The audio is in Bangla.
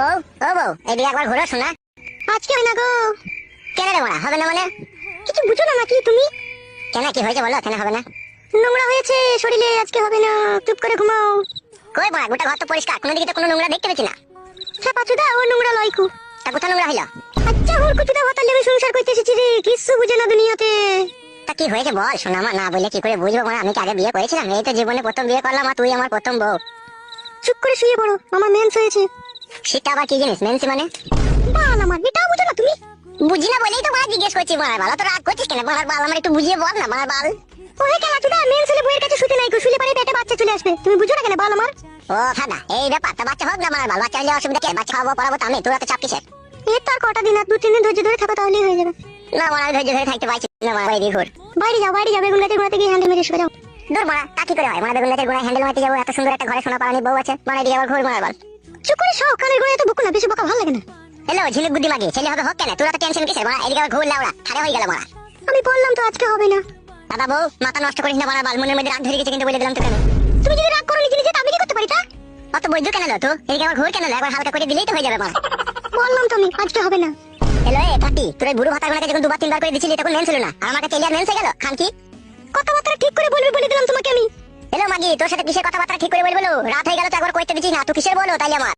ও ও বউ, এদিকে একবার ঘুরো, শোনা। আজকে হয় না গো। কেন রে বড়া, হবে না মানে? কিছু বুঝো না নাকি তুমি? কেন, কি হয়েছে বলো, কেন হবে না? নোংরা হয়েছে শরীরে, আজকে হবে না। চুপ করে ঘুমাও। কই বড়া, গোটা ঘর তো পরিষ্কার, কোনো দিকে তো কোনো নোংরা দেখতে পেছি না। হ্যাঁ পাচুদা ও নোংরা লয়কু। তা কোথাও নোংরা হইল? আচ্ছা ওর কুচুদা ভাতার লেগে সংসার করতে এসেছি রে, কিচ্ছু বুঝে না দুনিয়াতে। তা কি হয়েছে বল, শোনা মা না বললে কি করে বুঝব মানে আমি কি আগে বিয়ে করেছিলাম? এই তো জীবনে প্রথম বিয়ে করলাম, আর তুই আমার প্রথম বউ। চুপ করে শুয়ে পড়ো আমার মেন্স হয়েছে। সেটা আবার কি জিনিস মেনসি মানে? বাল আমার এটাও বুঝো না তুমি। বুঝি না বলেই তো বড়া জিজ্ঞেস করছি বাল তো রাগ করছিস কেন? বড়ার বাল আমার একটু বুঝিয়ে বল না বড়ার বাল। ওহে কেলা চুদা মেন্স হলে বইয়ের কাছে শুতে নাই শুলে পারে পেটে বাচ্চা চলে আসবে। তুমি বুঝো না কেন বাল আমার? ও ফাদা এই ব্যাপার তা বাচ্চা হোক না বড়ার বাল বাচ্চা হলে অসুবিধা কি? বাচ্চা খাওয়াবো পড়াবো তো আমি তোরা তো চাপ কিসের? এর তার কটা দিন আর দু তিন দিন ধৈর্য ধরে থাকো তাহলেই হয়ে যাবে। না বড়া আমি ধৈর্য ধরে থাকতে পারছি না বড়া এদিকে ঘুর। বাইরে যাও বাইরে যাও বেগুন গাছের গোড়াতে গিয়ে হ্যান্ডেল মেরে শুয়ে যাও। দূর বড়া তা কি করে হয়? মানে বেগুন গাছের গোড়ায় হ্যান্ডেল মারতে যাব? এত সুন্দর একটা ঘরে সোনা পালানি বউ আছে মারা দিয়ে আবার ঘুর বড়ার বাল। চুপ করে সব কানের গোড়ায় তো বকো না বেশি বকা ভালো লাগে না। হ্যালো ঝিনুক বুদ্ধি মাগি ছেলে হবে হোক কেন? তোরা তো টেনশন কিসের? বড়া এদিকে ঘুর লাউড়া ঠাড়া হয়ে গেল বড়া। আমি বললাম তো আজকে হবে না। দাদা বউ মাথা নষ্ট করিস না বড়ার বাল মনের মধ্যে রাগ ধরে গেছে কিন্তু বলে দিলাম তোকে আমি। তুমি যদি রাগ করো নিজে নিজে আমি কি করতে পারি তা? অত বৈদ্য কেন তো এদিকে আবার ঘুর কেন একবার হালকা করে দিলেই তো হয়ে যাবে বড়া। বললাম তো আমি আজকে হবে না। হ্যালো এ কাটি তোর বুড়ো ভাতা গুলাকে যখন দুবার তিনবার করে দিছিলি তখন মেন ছিল না। আর আমার কাছে এলিয়ার মেন হয়ে গেল? খান কি? কথাবার্তা ঠিক করে বলবি মাগি তোর সাথে কিসের কথাবার্তা ঠিক করে বলব রাত হয়ে গেল তো একবার কইতে দিচ্ছি না। তুই কিসের বলো তাইলে আমার?